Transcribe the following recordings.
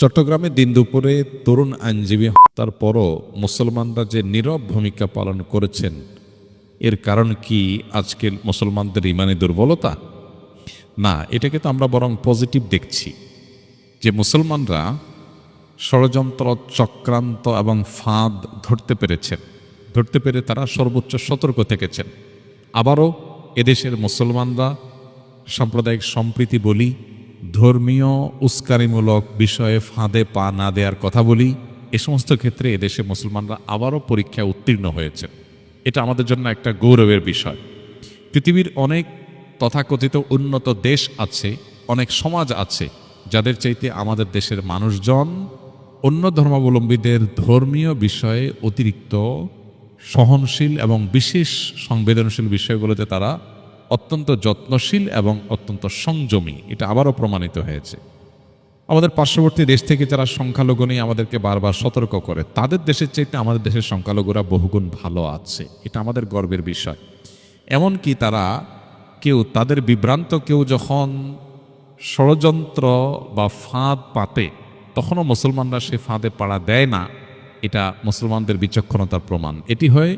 চট্টগ্রামে দিন দুপুরে তরুণ আইনজীবী হত্যার পরও মুসলমানরা যে নীরব ভূমিকা পালন করেছেন, এর কারণ কি আজকের মুসলমানদের ইমানি দুর্বলতা? না, এটাকে তো আমরা বরং পজিটিভ দেখছি যে মুসলমানরা ষড়যন্ত্র, চক্রান্ত এবং ফাঁদ ধরতে পেরেছেন। ধরতে পেরে তারা সর্বোচ্চ সতর্ক থেকেছেন। আবারও এদেশের মুসলমানরা সাম্প্রদায়িক সম্প্রীতি বলি ধর্মীয় উস্কারিমূলক বিষয়ে ফাঁদে পা না দেওয়ার কথা বলি, এ সমস্ত ক্ষেত্রে এদেশে মুসলমানরা আবারও পরীক্ষায় উত্তীর্ণ হয়েছেন এটা আমাদের জন্য একটা গৌরবের বিষয়। পৃথিবীর অনেক তথাকথিত উন্নত দেশ আছে, অনেক সমাজ আছে, যাদের চাইতে আমাদের দেশের মানুষজন অন্য ধর্মাবলম্বীদের ধর্মীয় বিষয়ে অতিরিক্ত সহনশীল এবং বিশেষ সংবেদনশীল বিষয়গুলোতে তারা অত্যন্ত যত্নশীল এবং অত্যন্ত সংযমী। এটা আবারও প্রমাণিত হয়েছে। আমাদের পার্শ্ববর্তী দেশ থেকে যারা সংখ্যালঘু নিয়ে আমাদেরকে বারবার সতর্ক করে, তাদের দেশের চাইতে আমাদের দেশের সংখ্যালঘুরা বহুগুণ ভালো আছে। এটা আমাদের গর্বের বিষয়। এমনকি তারা কেউ, তাদের বিভ্রান্ত কেউ যখন ষড়যন্ত্র বা ফাঁদ পাতে, তখনও মুসলমানরা সে ফাঁদে পাড়া দেয় না। এটা মুসলমানদের বিচক্ষণতার প্রমাণ। এটি হয়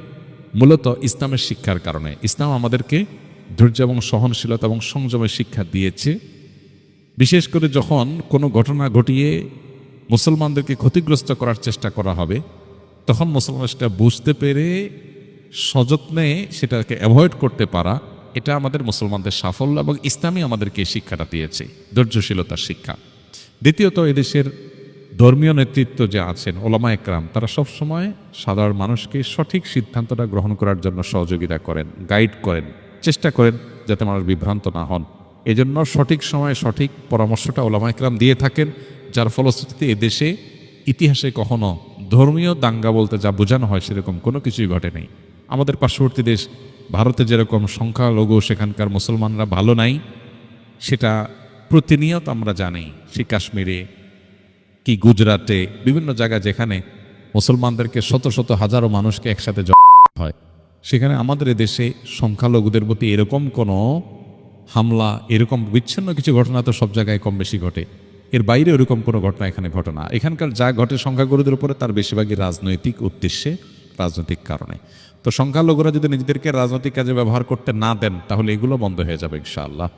মূলত ইসলামের শিক্ষার কারণে। ইসলাম আমাদেরকে ধৈর্য এবং সহনশীলতা এবং সংযমের শিক্ষা দিয়েছে। বিশেষ করে যখন কোনো ঘটনা ঘটিয়ে মুসলমানদেরকে ক্ষতিগ্রস্ত করার চেষ্টা করা হবে, তখন মুসলমান সেটা বুঝতে পেরে সযত্নে সেটাকে অ্যাভয়েড করতে পারা, এটা আমাদের মুসলমানদের সাফল্য এবং ইসলামই আমাদেরকে শিক্ষাটা দিয়েছে, ধৈর্যশীলতার শিক্ষা। দ্বিতীয়ত, এদেশের ধর্মীয় নেতৃত্ব যে আছেন, ওলামা একরাম, তারা সবসময় সাধারণ মানুষকে সঠিক সিদ্ধান্তটা গ্রহণ করার জন্য সহযোগিতা করেন গাইড করেন। চেষ্টা করেন যাতে মানুষ বিভ্রান্ত না হন। এজন্য সঠিক সময়ে সঠিক পরামর্শটা ওলামা একরাম দিয়ে থাকেন, যার ফলশ্রুতিতে এদেশে ইতিহাসে কখনো ধর্মীয় দাঙ্গা বলতে যা বোঝানো হয় সেরকম কোনো কিছুই ঘটে নেই। আমাদের পার্শ্ববর্তী দেশ ভারতে যেরকম সংখ্যালঘু সেখানকার মুসলমানরা ভালো নাই, সেটা প্রতিনিয়ত আমরা জানি। সে কাশ্মীরে কি গুজরাটে বিভিন্ন জায়গায় যেখানে মুসলমানদেরকে শত শত হাজারো মানুষকে একসাথে সেখানে আমাদের দেশে সংখ্যালঘুদের প্রতি এরকম কোনো হামলা, এরকম বিচ্ছিন্ন কিছু ঘটনা তো সব জায়গায় কম বেশি ঘটে। এর বাইরে ওরকম কোনো ঘটনা এখানে ঘটে না। এখানকার যা ঘটে সংখ্যাগুরুদের উপরে, তার বেশিরভাগই রাজনৈতিক উদ্দেশ্যে, রাজনৈতিক কারণে। তো সংখ্যালঘুরা যদি নিজেদেরকে রাজনৈতিক কাজে ব্যবহার করতে না দেন, তাহলে এগুলো বন্ধ হয়ে যাবে ইনশাআল্লাহ।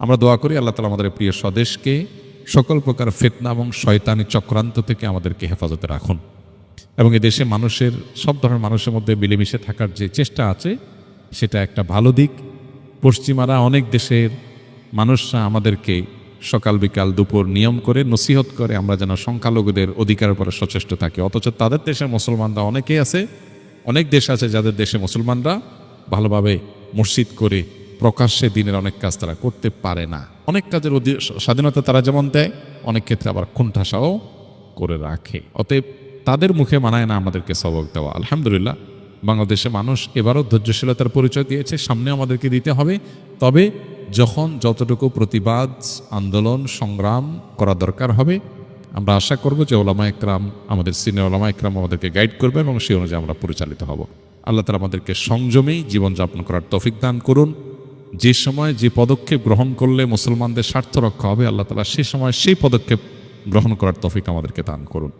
আমরা দোয়া করি আল্লাহ তালা আমাদের প্রিয় স্বদেশকে সকল প্রকার ফেতনা এবং শয়তানি চক্রান্ত থেকে আমাদেরকে হেফাজতে রাখুন। এবং দেশে মানুষের, সব ধরনের মানুষের মধ্যে মিলেমিশে থাকার যে চেষ্টা আছে, সেটা একটা ভালো দিক। পশ্চিমারা অনেক দেশের মানুষরা আমাদেরকে সকাল বিকাল দুপুর নিয়ম করে নসিহত করে আমরা যেন সংখ্যালঘুদের অধিকারের উপরে সচেষ্ট থাকি। অথচ তাদের দেশের মুসলমানরা অনেকেই আছে, অনেক দেশ আছে যাদের দেশে মুসলমানরা ভালোভাবে মসজিদ করে প্রকাশ্যে দিনের অনেক কাজ তারা করতে পারে না। অনেক কাজের স্বাধীনতা তারা যেমন দেয়, অনেক ক্ষেত্রে আবার কুণ্ঠাসাও করে রাখে। অতএব তাদের মুখে মানায় না আমাদেরকে সবক দেওয়া। আলহামদুলিল্লাহ বাংলাদেশে মানুষ এবারও ধৈর্যশীলতার পরিচয় দিয়েছে, সামনে আমাদেরকে দিতে হবে। তবে যখন যতটুকু প্রতিবাদ, আন্দোলন, সংগ্রাম করা দরকার হবে, আমরা আশা করব যে ওলামা একরাম, আমাদের সিনিয়র ওলামা একরাম আমাদেরকে গাইড করবে এবং সেই অনুযায়ী আমরা পরিচালিত হব। আল্লাহ তালা আমাদেরকে সংযমেই জীবনযাপন করার তফিক দান করুন। যে সময় যে পদক্ষেপ গ্রহণ করলে মুসলমানদের স্বার্থ রক্ষা হবে, আল্লাহ তালা সে সময় সেই পদক্ষেপ গ্রহণ করার তফিক আমাদেরকে দান করুন।